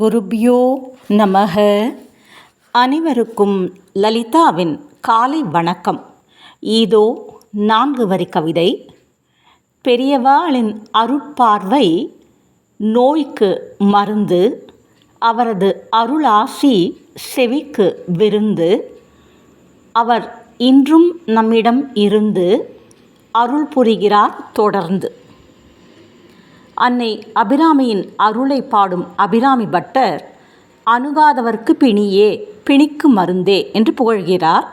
குருப்யோ நமக. அனைவருக்கும் லலிதாவின் காலை வணக்கம். இதோ நான்கு வரி கவிதை. பெரியவாளின் அருட்பார்வை நோய்க்கு மருந்து அவரது அருளாசி செவிக்கு விருந்து அவர் இன்றும் நம்மிடம் இருந்து அருள் புரிகிறார் தொடர்ந்து. அன்னை அபிராமியின் அருளை பாடும் அபிராமி பட்டர் அணுகாதவர்க்கு பிணியே பிணிக்கு மருந்தே என்று புகழ்கிறார்.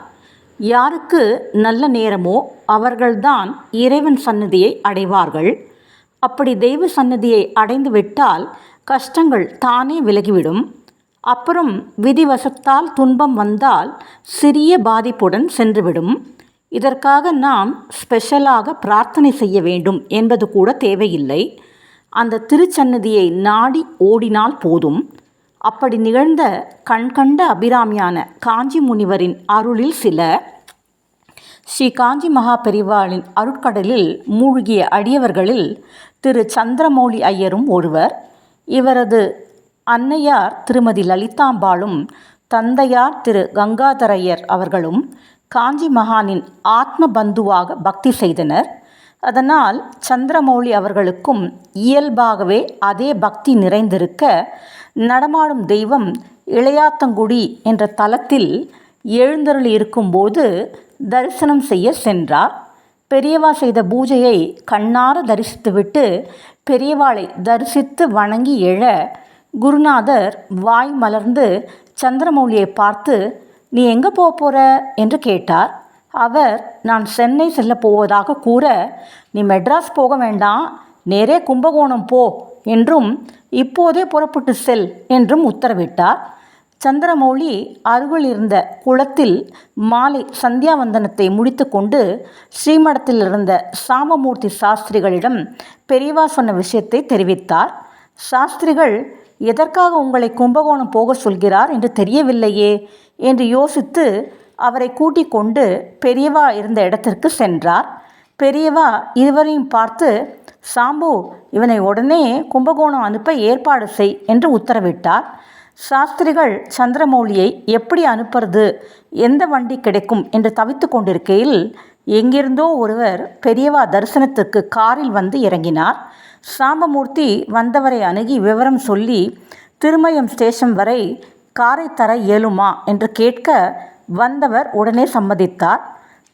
யாருக்கு நல்ல நேரமோ அவர்கள்தான் இறைவன் சன்னதியை அடைவார்கள். அப்படி தெய்வ சன்னதியை அடைந்து விட்டால் கஷ்டங்கள் தானே விலகிவிடும். அப்புறம் விதிவசத்தால் துன்பம் வந்தால் சிறிய பாதிப்புடன் சென்றுவிடும். இதற்காக நாம் ஸ்பெஷலாக பிரார்த்தனை செய்ய வேண்டும் என்பது கூட தேவையில்லை. அந்த திருச்சன்னதியை நாடி ஓடினால் போதும். அப்படி நிகழ்ந்த கண்கண்ட அபிராமியான காஞ்சி முனிவரின் அருளில் சில. ஸ்ரீ காஞ்சி மகா பெரிவாளின் அருட்கடலில் மூழ்கிய அடியவர்களில் திரு சந்திரமௌலி ஐயரும் ஒருவர். இவரது அன்னையார் திருமதி லலிதாம்பாளும் தந்தையார் திரு கங்காதரையர் அவர்களும் காஞ்சி மகானின் ஆத்ம பந்துவாக பக்தி செய்தனர். அதனால் சந்திரமௌலி அவர்களுக்கும் இயல்பாகவே அதே பக்தி நிறைந்திருக்க நடமாடும் தெய்வம் இளையாத்தங்குடி என்ற தலத்தில் எழுந்தருள் இருக்கும்போது தரிசனம் செய்ய சென்றார். பெரியவா செய்த பூஜையை கண்ணார தரிசித்துவிட்டு பெரியவாளை தரிசித்து வணங்கி எழ குருநாதர் வாய் மலர்ந்து சந்திரமௌலியை பார்த்து நீ எங்கே போக போகிற என்று கேட்டார். அவர் நான் சென்னை செல்ல போவதாக கூற நீ மெட்ராஸ் போக வேண்டாம் நேரே கும்பகோணம் போ என்றும் இப்போதே புறப்பட்டு செல் என்றும் உத்தரவிட்டார். சந்திரமௌலி அருகில் இருந்த குளத்தில் மாலை சந்தியாவந்தனத்தை முடித்துக்கொண்டு ஸ்ரீமடத்தில் இருந்த சாமமூர்த்தி சாஸ்திரிகளிடம் பெரியவா சொன்ன விஷயத்தை தெரிவித்தார். சாஸ்திரிகள் எதற்காக உங்களை கும்பகோணம் போக சொல்கிறார் என்று தெரியவில்லையே? என்று யோசித்து அவரை கூட்டிக் கொண்டு பெரியவா இருந்த இடத்திற்கு சென்றார். பெரியவா இருவரையும் பார்த்து சாம்பு இவனை உடனே கும்பகோணம் அனுப்ப ஏற்பாடு செய் என்று உத்தரவிட்டார். சாஸ்திரிகள் சந்திரமௌலியை எப்படி அனுப்புறது? எந்த வண்டி கிடைக்கும்? என்று தவித்து கொண்டிருக்கையில் எங்கிருந்தோ ஒருவர் பெரியவா தரிசனத்துக்கு காரில் வந்து இறங்கினார். சாம்பமூர்த்தி வந்தவரை அணுகி விவரம் சொல்லி திருமயம் ஸ்டேஷன் வரை காரை தர இயலுமா? என்று கேட்க வந்தவர் உடனே சம்மதித்தார்.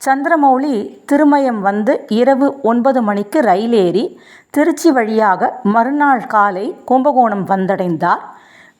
சந்திரமௌலி திருமயம் வந்து இரவு ஒன்பது மணிக்கு ரயில் ஏறி திருச்சி வழியாக மறுநாள் காலை கும்பகோணம் வந்தடைந்தார்.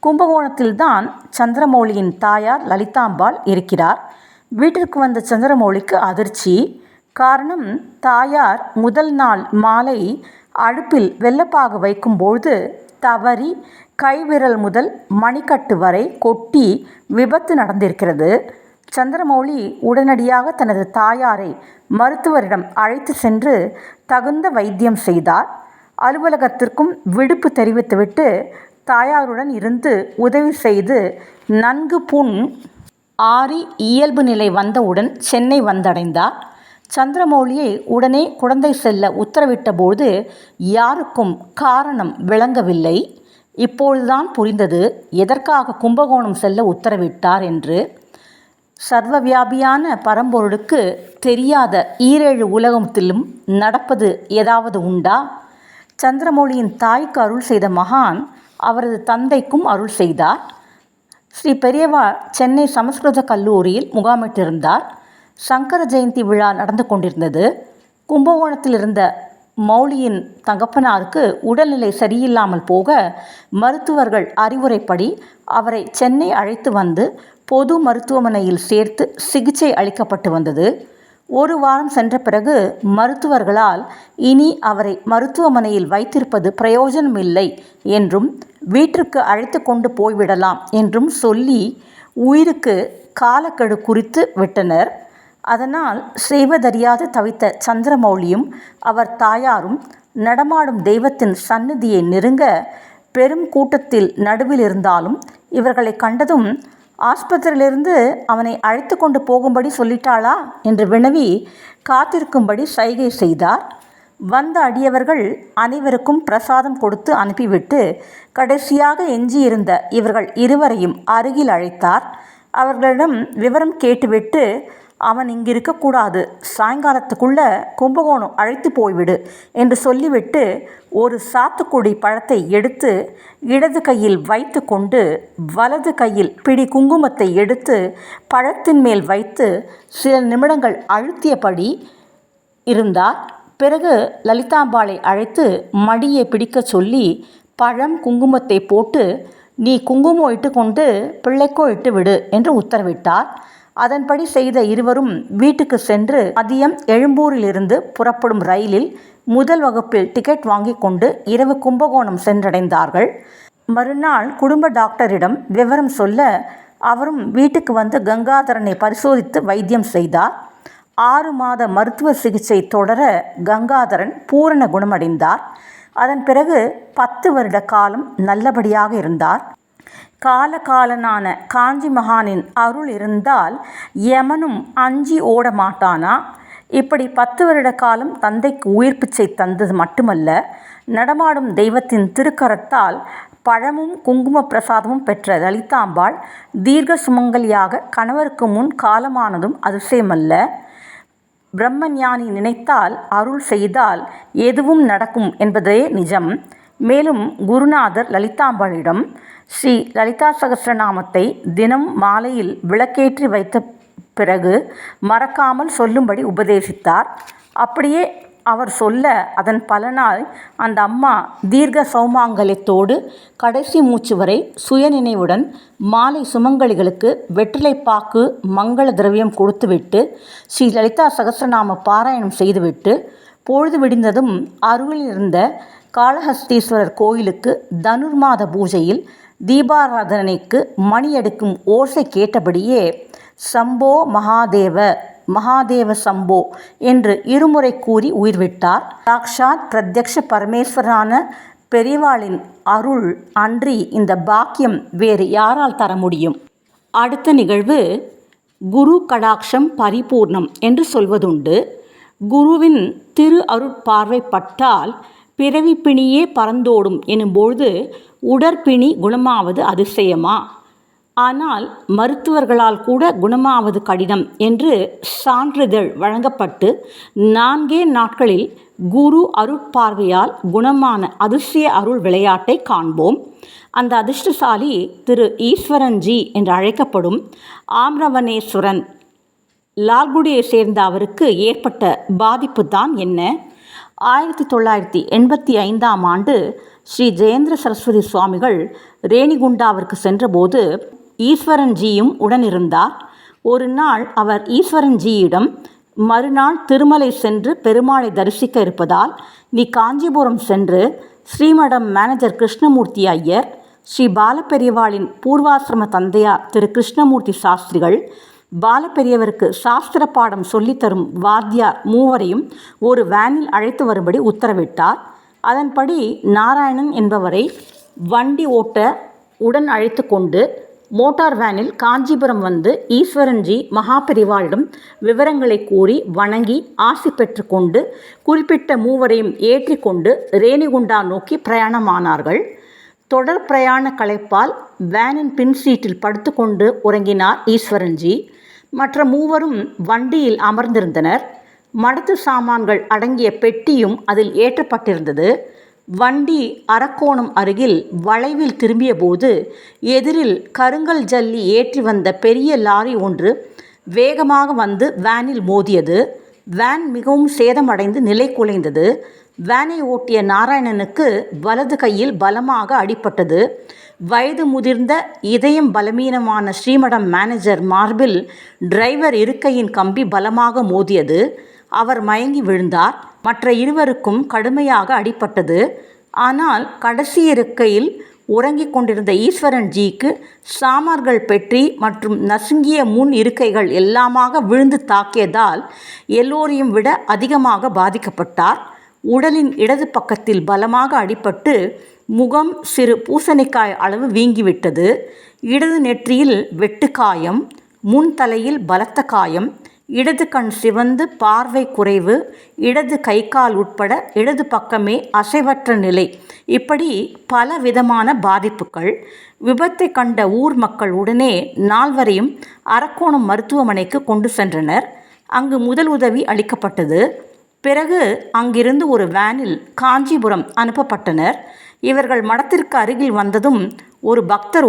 கும்பகோணத்தில்தான் சந்திரமௌலியின் தாயார் லலிதாம்பாள் இருக்கிறார். வீட்டிற்கு வந்த சந்திரமௌலிக்கு அதிர்ச்சி. காரணம் தாயார் முதல் நாள் மாலை அடுப்பில் வெள்ளப்பாக வைக்கும்போது தவறி கைவிரல் முதல் மணிக்கட்டு வரை கொட்டி விபத்து நடந்திருக்கிறது. சந்திரமௌலி உடனடியாக தனது தாயாரை மருத்துவரிடம் அழைத்து சென்று தகுந்த வைத்தியம் செய்தார். அலுவலகத்திற்கும் விடுப்பு தெரிவித்துவிட்டு தாயாருடன் இருந்து உதவி செய்து நன்கு புண் ஆறி இயல்பு நிலை வந்தவுடன் சென்னை வந்தடைந்தார். சந்திரமௌலியை உடனே குழந்தை செல்ல உத்தரவிட்டபோது யாருக்கும் காரணம் விளங்கவில்லை. இப்பொழுதுதான் புரிந்தது எதற்காக கும்பகோணம் செல்ல உத்தரவிட்டார் என்று. சர்வ வியாபியான பரம்பொருளுக்கு தெரியாத ஈரேழு உலகத்திலும் நடப்பது ஏதாவது உண்டா? சந்திரமௌலியின் தாய்க்கு அருள் செய்த மகான் அவரது தந்தைக்கும் அருள் செய்தார். ஸ்ரீ பெரியவா சென்னை சமஸ்கிருத கல்லூரியில் முகாமிட்டிருந்தார். சங்கர ஜெயந்தி விழா நடந்து கொண்டிருந்தது. கும்பகோணத்தில் இருந்த மௌலியின் தகப்பனாருக்கு உடல்நிலை சரியில்லாமல் போக மருத்துவர்கள் அறிவுரைப்படி அவரை சென்னை அழைத்து வந்து பொது மருத்துவமனையில் சேர்த்து சிகிச்சை அளிக்கப்பட்டு வந்தது. ஒரு வாரம் சென்ற பிறகு மருத்துவர்களால் இனி அவரை மருத்துவமனையில் வைத்திருப்பது பிரயோஜனமில்லை என்றும் வீட்டிற்கு அழைத்து கொண்டு போய்விடலாம் என்றும் சொல்லி உயிருக்கு காலக்கெடு குறித்து விட்டனர். அதனால் செய்வதறியாது தவித்த சந்திரமௌலியும் அவர் தாயாரும் நடமாடும் தெய்வத்தின் சந்நிதியை நெருங்க பெரும் கூட்டத்தில் நடுவில் இருந்தாலும் இவர்களை கண்டதும் ஆஸ்பத்திரியிலிருந்து அவனை அழைத்து கொண்டு போகும்படி சொல்லிட்டாளா? என்று வினவி காத்திருக்கும்படி சைகை செய்தார். வந்த அடியவர்கள் அனைவருக்கும் பிரசாதம் கொடுத்து அனுப்பிவிட்டு கடைசியாக எஞ்சியிருந்த இவர்கள் இருவரையும் அருகில் அழைத்தார். அவர்களிடம் விவரம் கேட்டுவிட்டு அவன் இங்கு இருக்கக்கூடாது. சாயங்காலத்துக்குள்ள கும்பகோணம் அழைத்து போய்விடு என்று சொல்லிவிட்டு ஒரு சாத்துக்குடி பழத்தை எடுத்து இடது கையில் வைத்து கொண்டு வலது கையில் பிடி குங்குமத்தை எடுத்து பழத்தின் மேல் வைத்து சில நிமிடங்கள் அழுத்தியபடி இருந்தார். பிறகு லலிதாம்பாளை அழைத்து மடியை பிடிக்கச் சொல்லி பழம் குங்குமத்தை போட்டு நீ குங்குமம் இட்டுக்கொண்டு பிள்ளைக்கோ இட்டு விடு என்று உத்தரவிட்டார். அதன்படி செய்த இருவரும் வீட்டுக்கு சென்று மதியம் எழும்பூரிலிருந்து புறப்படும் ரயிலில் முதல் வகுப்பில் டிக்கெட் வாங்கி கொண்டு இரவு கும்பகோணம் சென்றடைந்தார்கள். மறுநாள் குடும்ப டாக்டரிடம் விவரம் சொல்ல அவரும் வீட்டுக்கு வந்து கங்காதரனை பரிசோதித்து வைத்தியம் செய்தார். ஆறு மாத மருத்துவ சிகிச்சை தொடர கங்காதரன் பூரண குணமடைந்தார். அதன் பிறகு பத்து வருட காலம் நல்லபடியாக இருந்தார். காலகாலனான காஞ்சி மகானின் அருள் இருந்தால் யமனும் அஞ்சி ஓட மாட்டானா இப்படி பத்து வருட காலம் தந்தைக்கு உயிர் பிச்சை தந்தது மட்டுமல்ல நடமாடும் தெய்வத்தின் திருக்கரத்தால் பழமும் குங்கும பிரசாதமும் பெற்ற லலிதாம்பாள் தீர்க்க சுமங்கலியாக கணவருக்கு முன் காலமானதும் அதிசயமல்ல. பிரம்மஞானி நினைத்தால் அருள் செய்தால் எதுவும் நடக்கும் என்பதே நிஜம். மேலும் குருநாதர் லலிதாம்பாளிடம் ஸ்ரீ லலிதா சகசிரநாமத்தை தினம் மாலையில் விளக்கேற்றி வைத்த பிறகு மறக்காமல் சொல்லும்படி உபதேசித்தார். அப்படியே அவர் சொல்ல அதன் பலனால் அந்த அம்மா தீர்க்க சௌமாங்கலத்தோடு கடைசி மூச்சு வரை சுயநினைவுடன் மாலை சுமங்கலிகளுக்கு வெற்றிலைப்பாக்கு மங்கள திரவியம் கொடுத்துவிட்டு ஸ்ரீ லலிதா சகசிரநாம பாராயணம் செய்துவிட்டு பொழுது விடிந்ததும் அருகில் இருந்த காளஹஸ்தீஸ்வரர் கோயிலுக்கு தனுர்மாத பூஜையில் தீபாராதனைக்கு மணி எடுக்கும் ஓசை கேட்டபடியே சம்போ மகாதேவ மகாதேவ சம்போ என்று இருமுறை கூறி உயிர்விட்டார். சாக்ஷாத் பிரத்யக்ஷ பரமேஸ்வரனான பெரிவாளின் அருள் அன்றி இந்த பாக்கியம் வேறு யாரால் தர முடியும்? அடுத்த நிகழ்வு குரு கடாட்சம் பரிபூர்ணம் என்று சொல்வதுண்டு. குருவின் திரு அருட்பார்வைப்பட்டால் பட்டால் பிணியே பறந்தோடும் எனும்பொழுது உடற்பிணி குணமாவது அதிசயமா? ஆனால் மருத்துவர்களால் கூட குணமாவது கடினம் என்று சான்றிதழ் வழங்கப்பட்டு நான்கே நாட்களில் குரு அருட்பார்வையால் குணமான அதிசய அருள் விளையாட்டை காண்போம். அந்த அதிர்ஷ்டசாலி திரு ஈஸ்வரன்ஜி என்று அழைக்கப்படும் ஆம்ரவனேஸ்வரன் லால்குடியை சேர்ந்த அவருக்கு ஏற்பட்ட பாதிப்பு தான் என்ன? ஆயிரத்தி தொள்ளாயிரத்தி எண்பத்தி ஐந்தாம் ஆண்டு ஸ்ரீ ஜெயேந்திர சரஸ்வதி சுவாமிகள் ரேணிகுண்டாவிற்கு சென்றபோது ஈஸ்வரன்ஜியும் உடனிருந்தார். ஒரு நாள் அவர் ஈஸ்வரன்ஜியிடம் மறுநாள் திருமலை சென்று பெருமாளை தரிசிக்க இருப்பதால் நீ காஞ்சிபுரம் சென்று ஸ்ரீமடம் மேனேஜர் கிருஷ்ணமூர்த்தி ஐயர் ஸ்ரீ பாலப்பெரியவாளின் பூர்வாசிரம தந்தையார் திரு கிருஷ்ணமூர்த்தி சாஸ்திரிகள் பாலபெரியவருக்கு சாஸ்திர பாடம் சொல்லித்தரும் வாத்தியார் மூவரையும் ஒரு வேனில் அழைத்து வரும்படி உத்தரவிட்டார். அதன்படி நாராயணன் என்பவரை வண்டி ஓட்ட உடன் அழைத்து கொண்டு மோட்டார் வேனில் காஞ்சிபுரம் வந்து ஈஸ்வரன்ஜி மகாபெரிவாளிடம் விவரங்களை கூறி வணங்கி ஆசி பெற்றுக்கொண்டு குறிப்பிட்ட மூவரையும் ஏற்றிக்கொண்டு ரேணிகுண்டா நோக்கி பிரயாணமானார்கள். தொடர் பிரயாண களைப்பால் வேனின் பின் சீட்டில் படுத்துக்கொண்டு உறங்கினார் ஈஸ்வரன்ஜி. மற்ற மூவரும் வண்டியில் அமர்ந்திருந்தனர். மடத்து சாமான்கள் அடங்கிய பெட்டியும் அதில் ஏற்றப்பட்டிருந்தது. வண்டி அரக்கோணம் அருகில் வளைவில் திரும்பிய போது எதிரில் கருங்கல் ஜல்லி ஏற்றி வந்த பெரிய லாரி ஒன்று வேகமாக வந்து வேனில் மோதியது. வேன் மிகவும் சேதமடைந்து நிலை குலைந்தது. வேனை ஓட்டிய நாராயணனுக்கு வலது கையில் பலமாக அடிபட்டது. வயது முதிர்ந்த இதயம் பலவீனமான ஸ்ரீமடம் மேனேஜர் மார்பில் டிரைவர் இருக்கையின் கம்பி பலமாக மோதியது. அவர் மயங்கி விழுந்தார். மற்ற இருவருக்கும் கடுமையாக அடிபட்டது. ஆனால் கடைசி இருக்கையில் உறங்கிக் கொண்டிருந்த ஈஸ்வரன் ஜிக்கு சாமார்கள் பெற்றி மற்றும் நசுங்கிய முன் இருக்கைகள் எல்லாமாக விழுந்து தாக்கியதால் எல்லோரையும் விட அதிகமாக பாதிக்கப்பட்டார். உடலின் இடது பக்கத்தில் பலமாக அடிபட்டு முகம் சிறு பூசணிக்காய் அளவு வீங்கிவிட்டது. இடது நெற்றியில் வெட்டுக்காயம் முன் தலையில் பலத்த காயம் இடது கண் சிவந்து பார்வை குறைவு இடது கை கால் உட்பட இடது பக்கமே அசைவற்ற நிலை. இப்படி பல விதமான பாதிப்புகள். விபத்தை கண்ட ஊர் மக்கள் உடனே நால்வரையும் அரக்கோணம் மருத்துவமனைக்கு கொண்டு சென்றனர். அங்கு முதல் உதவி அளிக்கப்பட்டது. பிறகு அங்கிருந்து ஒரு வேனில் காஞ்சிபுரம் அனுப்பப்பட்டனர். இவர்கள் மடத்திற்கு அருகில் வந்ததும் ஒரு பக்தர்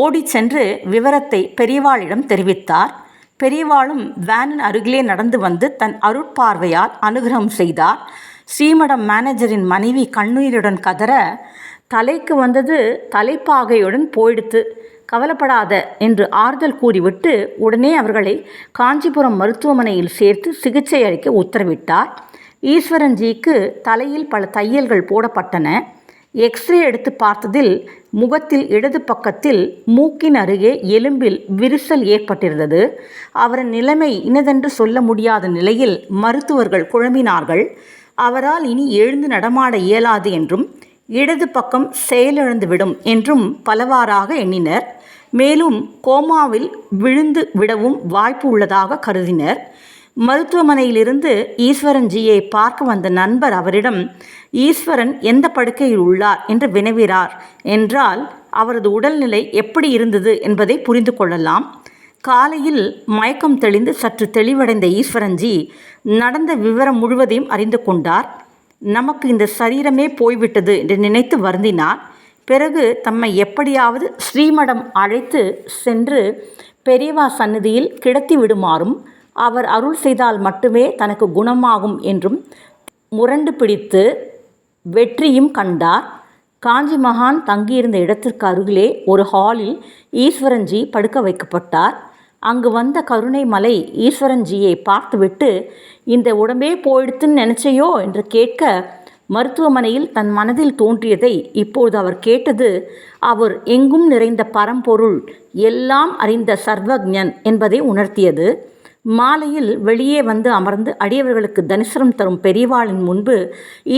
ஓடிச் சென்று விவரத்தை பெரியவாளிடம் தெரிவித்தார். பெரியவாளும் வேனின் அருகிலே நடந்து வந்து தன் அருட்பார்வையால் அனுகிரகம் செய்தார். ஸ்ரீமடம் மேனேஜரின் மனைவி கண்ணீருடன் கதற தலைக்கு வந்தது தலைப்பாகையுடன் போயிடுத்து கவலைப்படாத என்று ஆறுதல் கூறிவிட்டு உடனே அவர்களை காஞ்சிபுரம் மருத்துவமனையில் சேர்த்து சிகிச்சை அளிக்க உத்தரவிட்டார். ஈஸ்வரன்ஜிக்கு தலையில் பல தையல்கள் போடப்பட்டன. எக்ஸ்ரே எடுத்து பார்த்ததில் முகத்தில் இடது பக்கத்தில் மூக்கின் அருகே எலும்பில் விரிசல் ஏற்பட்டிருந்தது. அவரின் நிலைமை இனதென்று சொல்ல முடியாத நிலையில் மருத்துவர்கள் குழம்பினார்கள். அவரால் இனி எழுந்து நடமாட இயலாது என்றும் இடது பக்கம் செயலிழந்துவிடும் என்றும் பலவாறாக எண்ணினர். மேலும் கோமாவில் விழுந்து விடவும் வாய்ப்பு உள்ளதாக கருதினர். மருத்துவமனையிலிருந்து ஈஸ்வரன்ஜியை பார்க்க வந்த நண்பர் அவரிடம் ஈஸ்வரன் எந்த படுக்கையில் உள்ளார் என்று வினவிறார் என்றால் அவரது உடல்நிலை எப்படி இருந்தது என்பதை புரிந்து கொள்ளலாம். காலையில் மயக்கம் தெளிந்து சற்று தெளிவடைந்த ஈஸ்வரன்ஜி நடந்த விவரம் முழுவதையும் அறிந்து கொண்டார். நமக்கு இந்த சரீரமே போய்விட்டது என்று நினைத்து வருந்தினார். பிறகு தம்மை எப்படியாவது ஸ்ரீமடம் அழைத்து சென்று பெரியவா சந்நிதியில் கிடத்தி விடுமாறும் அவர் அருள் செய்தால் மட்டுமே தனக்கு குணமாகும் என்றும் முரண்டு பிடித்து வெற்றியும் கண்டார். காஞ்சி மகான் தங்கியிருந்த இடத்திற்கு அருகிலே ஒரு ஹாலில் ஈஸ்வரன்ஜி படுக்க வைக்கப்பட்டார். அங்கு வந்த கருணை மலை ஈஸ்வரன்ஜியை பார்த்துவிட்டு இந்த உடம்பே போயிடுத்துன்னு நினச்சையோ? என்று கேட்க மருத்துவமனையில் தன் மனதில் தோன்றியதை இப்போது அவர் கேட்டது அவர் எங்கும் நிறைந்த பரம்பொருள் எல்லாம் அறிந்த சர்வஜன் என்பதை உணர்த்தியது. மாலையில் வெளியே வந்து அமர்ந்து அடியவர்களுக்கு தரிசனம் தரும் பெரியவாளின் முன்பு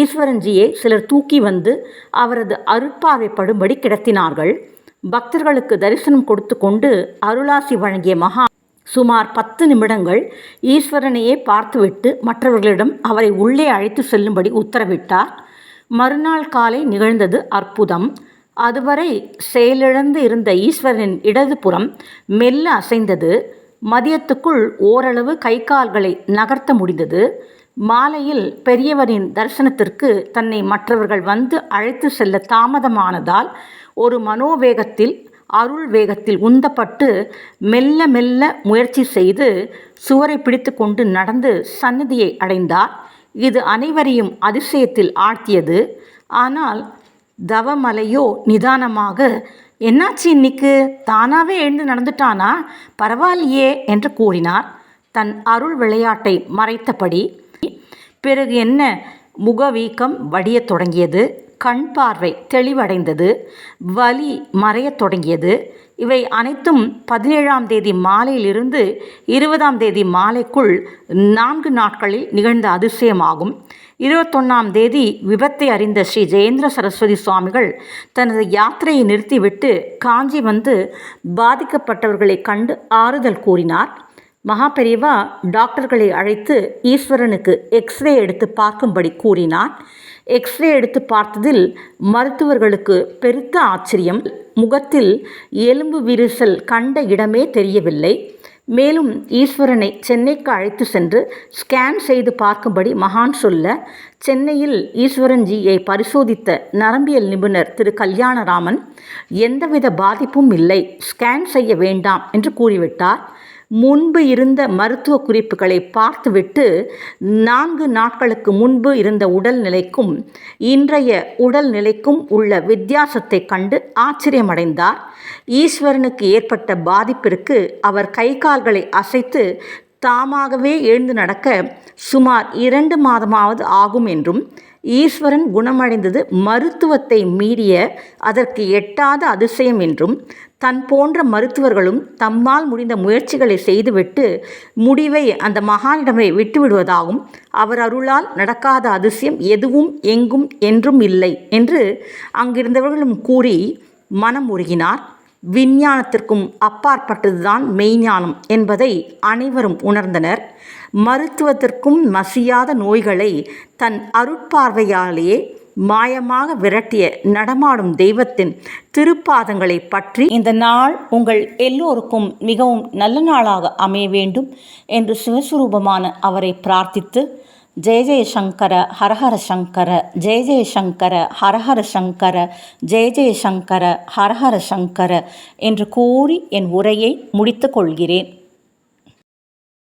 ஈஸ்வரன்ஜியை சிலர் தூக்கி வந்து அவரது அருட்பார்வைப்படும்படி கிடத்தினார்கள். பக்தர்களுக்கு தரிசனம் கொடுத்து கொண்டு அருளாசி வழங்கிய மகா சுமார் பத்து நிமிடங்கள் ஈஸ்வரனையே பார்த்துவிட்டு மற்றவர்களிடம் அவரை உள்ளே அழைத்து செல்லும்படி உத்தரவிட்டார். மறுநாள் காலை நிகழ்ந்தது அற்புதம். அதுவரை செயலிழந்து இருந்த ஈஸ்வரனின் இடதுபுறம் மெல்ல அசைந்தது. மதியத்துக்குள் ஓரளவு கை கால்களை நகர்த்த முடிந்தது. மாலையில் பெரியவரின் தரிசனத்திற்கு தன்னை மற்றவர்கள் வந்து அழைத்து செல்ல தாமதமானதால் ஒரு மனோவேகத்தில் அருள் வேகத்தில் உந்தப்பட்டு மெல்ல மெல்ல முயற்சி செய்து சுவரை பிடித்து கொண்டு நடந்து சன்னதியை அடைந்தார். இது அனைவரையும் அதிசயத்தில் ஆழ்த்தியது. ஆனால் தவமலையோ நிதானமாக என்னாச்சு இன்னைக்கு? தானாகவே எழுந்து நடந்துட்டானா? பரவாயில்லையே என்று கூறினார். தன் அருள் விளையாட்டை மறைத்தபடி பிறகு என்ன முகவீக்கம் வடியத் தொடங்கியது. கண் பார்வை தெளிவடைந்தது. வலி மறையத் தொடங்கியது. இவை அனைத்தும் பதினேழாம் தேதி மாலையிலிருந்து இருபதாம் தேதி மாலைக்குள் நான்கு நாட்களில் நிகழ்ந்த அதிசயமாகும். இருபத்தொன்னாம் தேதி விபத்தை அறிந்த ஸ்ரீ ஜெயேந்திர சரஸ்வதி சுவாமிகள் தனது யாத்திரையை நிறுத்திவிட்டு காஞ்சி வந்து பாதிக்கப்பட்டவர்களை கண்டு ஆறுதல் கூறினார். மகா பெரியவா டாக்டர்களை அழைத்து ஈஸ்வரனுக்கு எக்ஸ்ரே எடுத்து பார்க்கும்படி கூறினார். எக்ஸ்ரே எடுத்து பார்த்ததில் மருத்துவர்களுக்கு பெருத்த ஆச்சரியம். முகத்தில் எலும்பு விரிசல் கண்ட இடமே தெரியவில்லை. மேலும் ஈஸ்வரனை சென்னைக்கு அழைத்து சென்று ஸ்கேன் செய்து பார்க்கும்படி மகான் சொல்ல சென்னையில் ஈஸ்வரன்ஜியை பரிசோதித்த நரம்பியல் நிபுணர் திரு. கல்யாணராமன் எந்தவித பாதிப்பும் இல்லை. ஸ்கேன் செய்ய வேண்டாம் என்று கூறிவிட்டார். முன்பு இருந்த மருத்துவ குறிப்புகளை பார்த்துவிட்டு நான்கு நாட்களுக்கு முன்பு இருந்த உடல்நிலைக்கும் இன்றைய உடல்நிலைக்கும் உள்ள வித்தியாசத்தை கண்டு ஆச்சரியமடைந்தார். ஈஸ்வரனுக்கு ஏற்பட்ட பாதிப்பிற்கு அவர் கை கால்களை அசைத்து தாமாகவே எழுந்து நடக்க சுமார் இரண்டு மாதமாவது ஆகும் என்றும் ஈஸ்வரன் குணமடைந்தது மருத்துவத்தை மீறிய அதற்கு எட்டாத அதிசயம் என்றும் தன் போன்ற மருத்துவர்களும் தம்மால் முடிந்த முயற்சிகளை செய்துவிட்டு முடிவை அந்த மகானிடமே விட்டுவிடுவதாகவும் அவர் அருளால் நடக்காத அதிசயம் எதுவும் எங்கும் என்றும் இல்லை என்று அங்கிருந்தவர்களும் கூறி மனம் உருகினார். விஞ்ஞானத்திற்கும் அப்பாற்பட்டதுதான் மெய்ஞானம் என்பதை அனைவரும் உணர்ந்தனர். மருத்துவத்திற்கும் மசியாத நோய்களை தன் அருட்பார்வையாலேயே மாயமாக விரட்டிய நடமாடும் தெய்வத்தின் திருப்பாதங்களை பற்றி இந்த நாள் உங்கள் எல்லோருக்கும் மிகவும் நல்ல நாளாக அமைய வேண்டும் என்று சிவஸ்வரூபமான அவரை பிரார்த்தித்து ஜெய ஜெய சங்கர ஹரஹர சங்கர ஜெய ஜெயசங்கர ஹரஹர சங்கர ஜெய ஜெயசங்கர ஹரஹர சங்கர என்று கூறி என் உரையை முடித்து கொள்கிறேன்.